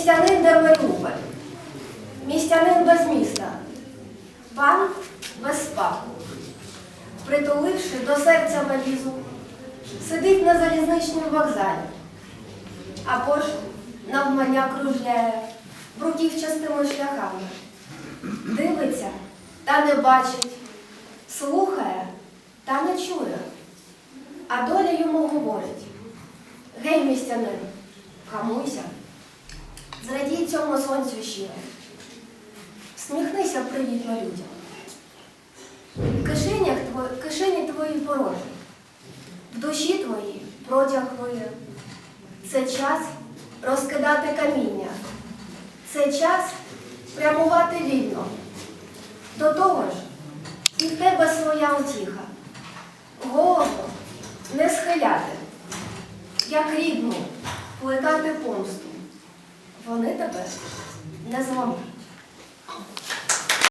Містянин де містянин без міста, пан без спадку, притуливши до серця валізу, сидить на залізничному вокзалі, або ж навмання кружляє бруківчастими шляхами, дивиться та не бачить, слухає та не чує, а доля йому говорить. Гей, містянин, хамуйся, зрадій цьому сонцю щиро, всміхнися привітно людям. В кишенях тво- кишені твої порожні, в душі твої протяг хвилин. Це час розкидати каміння, це час прямувати вільно. До того ж, і в тебе своя утіха, голову не схиляти, як рідну плекати помсту. Вони тебе не зламають.